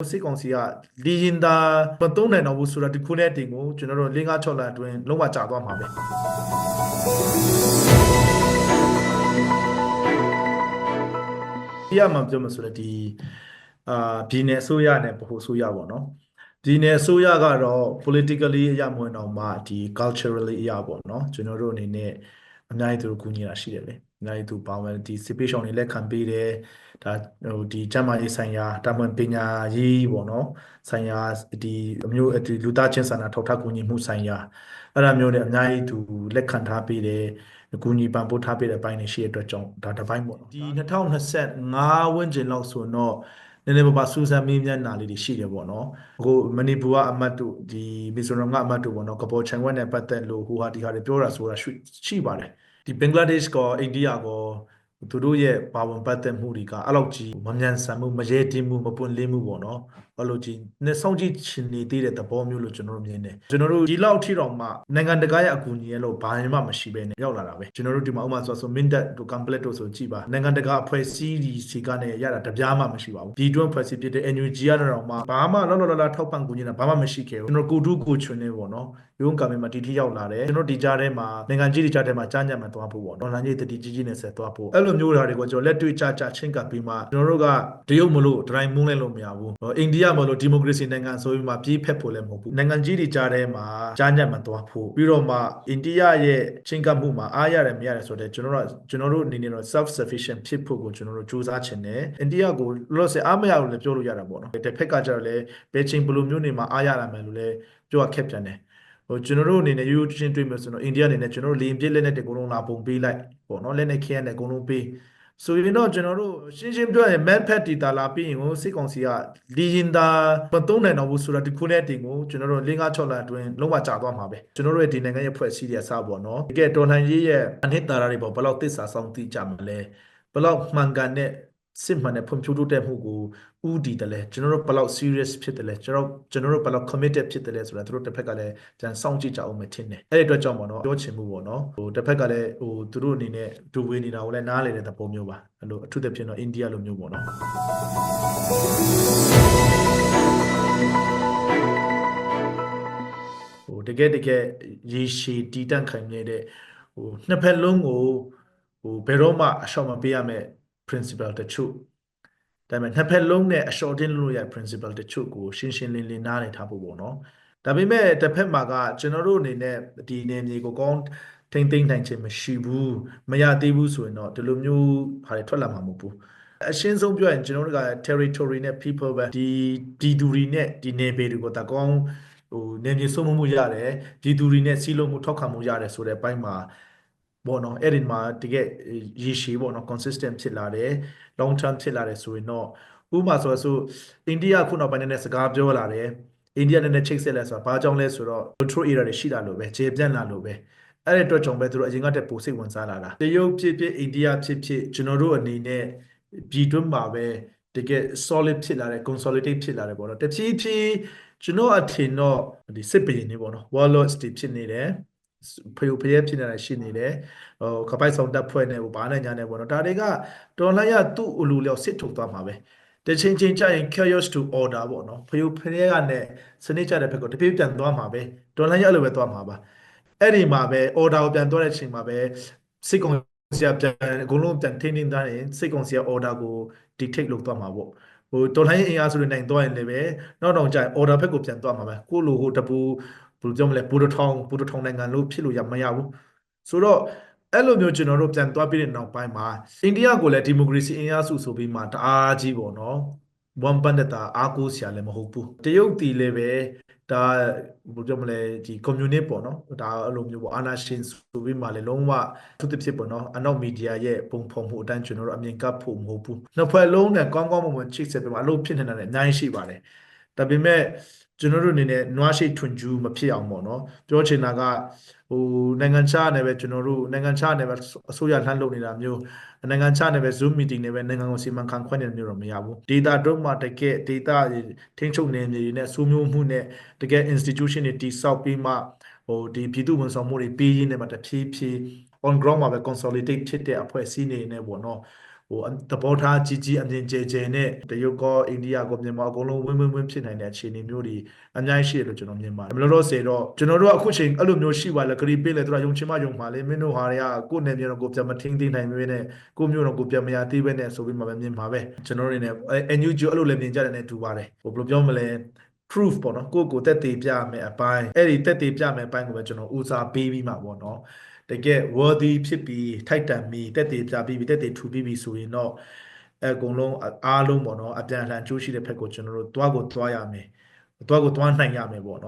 စစ်ကောင်စီကလီရင်သာမသုံးနိုင်တော့ဘူးဆိုတာဒီခုနဲ့တင်ကိုကျွန်တော်တို့၄၅6လအတွင်းလုံးဝကြာသွားမှာပဲဒီရမှာပြောမှဆိုတော့ဒီအာပြည်နယ်အစိုးရနဲ့ဗဟိုအစိုးရပေါ့နော်ပြည်နယ်အစိုးရကတော့ politically အရမဝင်တော့မှဒီ culturally အရပေါ့နော်ကျွန်တော်တို့အနေနဲ့အများကြီးသူတို့ကူညီတာရှိတယ်လေ အများကြီးသူပါဝင်ဒီစစ်ပေးရှောင်တွေလက်ခံပေးတယ်ဒါဟိုဒီကျန်းမာရေးဆိုင်ရာတာမန်ပညာရေးပေါ့နော်ဆိုင်ရာဒီအမျိုးဒီလူသားချင်းစာနာထောက်ထားကူညီမှုဆိုင်ရာအဲ့ဒါမျိုးတွေအများကြီးသူလက်ခံထားပေးတယ်အကူအညီပံ့ပိုးထားပေးတဲ့အပိုင်းတွေရှိတဲ့အတွက်ကြောင့်ဒါတစ်ပိုင်းပေါ့နော်ဒီ2025ဝန်းကျင်လောက်ဆိုတော့နည်းနည်းပါးပါစူးစမ်းမေးမြန်းတာလေးတွေရှိတယ်ပေါ့နော်အခုမဏိပူကအမတ်တို့ဒီမီဇိုရမ်ကအမတ်တို့ပေါ့နော်ကပေါ်ချန်ဝက်နဲ့ပတ်သက်လို့ဟိုဟာဒီဟာတွေပြောတာဆိုတာရှိရှိပါတယ် ဒီဘင်္ဂလားဒေ့ရှ်ကောအိန္ဒိယကောသူတို့ရဲ့ပါဝင်ပတ်သက်မှုတွေကအဲ့လောက်ကြီးမမြန်ဆန်မှုမရဲတင်းမှုမပွင့်လင်းမှုပေါ့နော် အဲ့လိုကြီးနဲ့စောင့်ကြည့်ရှင်နေသေးတဲ့သဘောမျိုးလို့ကျွန်တော်တို့မြင်တယ်ကျွန်တော်တို့ဒီလောက်ထိတော့မှနိုင်ငံတကာရဲ့အကူအညီရဲ့လို့ဘာမှမရှိဘဲနဲ့ရောက်လာတာပဲကျွန်တော်တို့ဒီမှာဥပမာဆိုဆို Mindat တို့ Complete တို့ဆိုကြည့်ပါနိုင်ငံတကာအဖွဲ့အစည်းဒီစီကနေရတာတပြားမှမရှိပါဘူးဒီတွန်းဖွဲ့စည်းဖြစ်တဲ့ NUG ကတော့မှဘာမှလောလောလတ်ထောက်ပံ့ကူညီတာဘာမှမရှိခဲ့ဘူးကျွန်တော်ကိုတူးကိုချွန်းနေပေါ့နော်ရုံးကံမှာဒီထိရောက်လာတယ်ကျွန်တော်ဒီကြားထဲမှာနိုင်ငံကြီးဒီကြားထဲမှာကြားညံ့မှသွားဖို့ပေါ့နော်နိုင်ငံကြီးတတိကြီးကြီးနဲ့ဆက်သွားဖို့အဲ့လိုမျိုးဓာတ်တွေကိုကျွန်တော်လက်တွေ့ကြကြချင်းကပ်ပြီးမှကျွန်တော်တို့ကတရုတ်မလို့ဒရိုင်မုန်းလဲလို့မရဘူးအိန္ဒိယမလို့ဒီမိုကရေစီနိုင်ငံဆိုပြီးမှပြေးဖက်ဖို့လည်းမဟုတ်ဘူးနိုင်ငံကြီးဒီကြားထဲမှာကြားညံ့မှသွားဖို့ပြီးတော့မှအိန္ဒိယရဲ့ချင်းကပ်မှုမှာအားရတယ်မရတယ်ဆိုတော့ကျွန်တော်တို့ကျွန်တော်တို့အနေနဲ့တော့ self sufficient ဖြစ်ဖို့ကိုကျွန်တော်တို့စူးစမ်းချင်တယ်အိန္ဒိယကိုလောလောဆယ်အားမရဘူးလည်းပြောလို့ရတာပေါ့နော်တစ်ဖက်ကကျတော့လည်းဘယ်ချင်းဘယ်လိုမျိုးနေမှာအားရလာမယ်လို့လည်းပြောရခက်ပြန်တယ်ဟိုကျွန်တော်တို့အနေနဲ့ရိုးရိုးချင်းတွေ့မယ်ဆိုတော့အိန္ဒိယအနေနဲ့ကျွန်တော်တို့လေရင်ပြစ်လက်နဲ့တကူလုံးလာပုံပေးလိုက်ပေါ့နော်လက်နဲ့ခဲနဲ့အကုန်လုံးပေး ဆိုရင်တော့ကျွန်တော်တို့ရှင်းရှင်းပြောရင် map pad data လာပြီးရင်ကိုစစ်ကောင်စီကလီရင်သာမသုံးနိုင်တော့ဘူးဆိုတာဒီခုနဲ့တင်ကိုကျွန်တော်တို့၄၅6လအတွင်းလုံးဝကြာသွားမှာပဲကျွန်တော်တို့ရဲ့ဒီနိုင်ငံရဲ့ဖွဲ့စည်းရစပေါ့နော်တကယ်တော်လှန်ရေးရဲ့အနှစ်သာရတွေပေါ့ဘယ်လောက်သစ္စာဆောင်သိကြမှာလဲဘယ်လောက်မှန်ကန်တဲ့ စစ်မှန်တဲ့ဖွံ့ဖြိုးတိုးတက်မှုကိုဥတည်တယ်လဲကျွန်တော်တို့ဘယ်လောက် serious ဖြစ်တယ်လဲကျွန်တော်ကျွန်တော်တို့ဘယ်လောက် committed ဖြစ်တယ်လဲဆိုတာသူတို့တစ်ဖက်ကလည်းပြန်စောင့်ကြည့်ကြအောင်မထင်နဲ့အဲ့ဒီအတွက်ကြောင့်ပေါ့နော်ပြောချင်မှုပေါ့နော်ဟိုတစ်ဖက်ကလည်းဟိုသူတို့အနေနဲ့ဒူဝေနေတာကိုလည်းနားလေတဲ့သဘောမျိုးပါအဲ့လိုအထူးသဖြင့်တော့အိန္ဒိယလိုမျိုးပေါ့နော်ဟိုတကယ်တကယ်ရေရှည်တည်တံ့ခိုင်မြဲတဲ့ဟိုနှစ်ဖက်လုံးကိုဟိုဘယ်တော့မှအရှော့မပေးရမယ့် principle တချို့ဒါပေမဲ့နှစ်ဖက်လုံးနဲ့အရှော့တင်းလို့ရ principle တချို့ကိုရှင်းရှင်းလင်းလင်းနားလည်ထားဖို့ပေါ့နော်ဒါပေမဲ့တစ်ဖက်မှာကကျွန်တော်တို့အနေနဲ့ဒီနေမြေကိုကောင်းထိမ့်သိမ့်နိုင်ခြင်းမရှိဘူးမရသေးဘူးဆိုရင်တော့ဒီလိုမျိုးဟာတွေထွက်လာမှာမဟုတ်ဘူးအရှင်းဆုံးပြောရင်ကျွန်တော်တို့က territory နဲ့ people ပဲဒီဒီဒူရီနဲ့ဒီနေပေတွေကိုတကောင်းဟိုနေမြေဆုံးမှုရတယ်ဒီဒူရီနဲ့စီးလုံးမှုထောက်ခံမှုရတယ်ဆိုတဲ့အပိုင်းမှာ ပေါ့နော်အဲ့ဒီမှာတကယ်ရေရှည်ပေါ့နော် consistent ဖြစ်လာတယ် long term ဖြစ်လာတယ်ဆိုရင်တော့ဥပမာဆိုဆိုအိန္ဒိယခုနောက်ပိုင်းနဲ့စကားပြောလာတယ်အိန္ဒိယနဲ့ချိတ်ဆက်လဲဆိုတာဘာကြောင့်လဲဆိုတော့ control area တွေရှိလာလို့ပဲခြေပြန့်လာလို့ပဲအဲ့ဒီအတွက်ကြောင့်ပဲသူတို့အရင်ကတည်းကပိုစိတ်ဝင်စားလာတာတရုတ်ဖြစ်ဖြစ်အိန္ဒိယဖြစ်ဖြစ်ကျွန်တော်တို့အနေနဲ့ပြည်တွင်းမှာပဲတကယ် solid ဖြစ်လာတယ် consolidate ဖြစ်လာတယ်ပေါ့နော်တဖြည်းဖြည်းကျွန်တော်အထင်တော့ဒီစစ်ပရင်နေပေါ့နော် warlords တွေဖြစ်နေတယ် ဖယိုဖယဲဖြစ်နေတာရှိနေတယ်ဟိုခပိုက်ဆောင်တပ်ဖွဲ့နဲ့ဘာနဲ့ညာနဲ့ပေါ့နော်ဒါတွေကတော်လှန်ရသူ့အလိုလျောက်စစ်ထုတ်သွားမှာပဲတချင်းချင်းကြရင် chaos to order ပေါ့နော်ဖယိုဖယဲကနဲ့စနစ်ကြတဲ့ဘက်ကိုတပြေးပြန်သွားမှာပဲတော်လှန်ရအဲ့လိုပဲသွားမှာပါအဲ့ဒီမှာပဲ order ကိုပြန်သွားတဲ့အချိန်မှာပဲစစ်ကောင်စီကပြန်အကုန်လုံးပြန်ထိန်းထိန်းသားရင်စစ်ကောင်စီက order ကို dictate လုပ်သွားမှာပေါ့ဟိုတော်လှန်ရေးအင်အားဆိုတဲ့နိုင်သွားရင်လည်းပဲနောက်တော့ကြာ order ဘက်ကိုပြန်သွားမှာပဲကိုလိုဟိုတပူ ဘယ်လိုပြောမလဲပူတထောင်ပူတထောင်နိုင်ငံလို့ဖြစ်လို့ရမရဘူးဆိုတော့အဲ့လိုမျိုးကျွန်တော်တို့ပြန်သွားပြီးတဲ့နောက်ပိုင်းမှာအိန္ဒိယကိုလည်းဒီမိုကရေစီအင်အားစုဆိုပြီးမှတအားကြီးပေါ့နော်ဝမ်ပန်တဲ့တာအားကိုးစရာလည်းမဟုတ်ဘူးတရုတ်တီလည်းပဲဒါဘယ်လိုပြောမလဲဒီ communist ပေါ့နော်ဒါအဲ့လိုမျိုးပေါ့အာနာရှင်ဆိုပြီးမှလည်းလုံးဝသူတစ်ဖြစ်ပေါ့နော်အနောက်မီဒီယာရဲ့ပုံဖော်မှုအတိုင်းကျွန်တော်တို့အမြင်ကပ်ဖို့မဟုတ်ဘူးနှစ်ဖွဲ့လုံးနဲ့ကောင်းကောင်းမွန်မွန်ချိတ်ဆက်ပြီးမှအလုပ်ဖြစ်နေတာလည်းအများကြီးရှိပါတယ်ဒါပေမဲ့ ကျွန်တော်တို့အနေနဲ့နွားရှိထွန်ကျူးမဖြစ်အောင်ပေါ့နော်ပြောချင်တာကဟိုနိုင်ငံခြားနဲ့ပဲကျွန်တော်တို့နိုင်ငံခြားနဲ့ပဲအစိုးရလှမ်းလုပ်နေတာမျိုးနိုင်ငံခြားနဲ့ပဲ Zoom meeting နဲ့ပဲနိုင်ငံကိုစီမံခန့်ခွဲနေတာမျိုးတော့မရဘူး data တို့မှာတကယ် data ထိန်းချုပ်နေနေနဲ့စိုးမျိုးမှုနဲ့တကယ် institution တွေတည်ဆောက်ပြီးမှဟိုဒီပြည်သူဝန်ဆောင်မှုတွေပေးရင်းနဲ့မှတဖြည်းဖြည်း on ground မှာပဲ consolidate ဖြစ်တဲ့အဖွဲ့အစည်းနေနေပေါ့နော် ဟဟိုသဘောထားကြီးကြီးအမြင်ကျယ်ကျယ်နဲ့တရုတ်ကောအိန္ဒိယကောမြန်မာအကုန်လုံးဝင်းဝင်းဝင်းဖြစ်နိုင်တဲ့အခြေအနေမျိုးတွေအများကြီးရှိတယ်လို့ကျွန်တော်မြင်ပါတယ်မလို့တော့စေတော့ကျွန်တော်တို့ကအခုချိန်အဲ့လိုမျိုးရှိပါလေဂရီပေးလေသူကယုံချင်မှယုံပါလေမင်းတို့ဟာတွေကကိုယ့်နယ်မြေတော့ကိုယ်ပြန်မထင်းသိမ်းနိုင်မင်းနဲ့ကိုယ့်မျိုးတော့ကိုယ်ပြန်မရသေးပဲနဲ့ဆိုပြီးမှပဲမြင်ပါပဲကျွန်တော်တို့နေနဲ့ NUG အဲ့လိုလည်းမြင်ကြတယ်နဲ့တူပါတယ်ဟိုဘယ်လိုပြောမလဲ proof ပေါ့နော်ကိုယ့်ကိုယ်တက်တည်ပြမယ်အပိုင်းအဲ့ဒီတက်တည်ပြမယ်အပိုင်းကိုပဲကျွန်တော်ဦးစားပေးပြီးမှပေါ့နော် တကယ် worthy ဖြစ်ပြီးထိုက်တန်ပြီးတက်တည်ပြပြီးတက်တည်ထူပြီးပြီဆိုရင်တော့အဲအကုန်လုံးအားလုံးပေါ့နော်အပြန်အလှန်ကြိုးရှိတဲ့ဘက်ကိုကျွန်တော်တို့တွားကိုတွားရမယ်တွားကိုတွားနိုင်ရမယ်ပေါ့နော်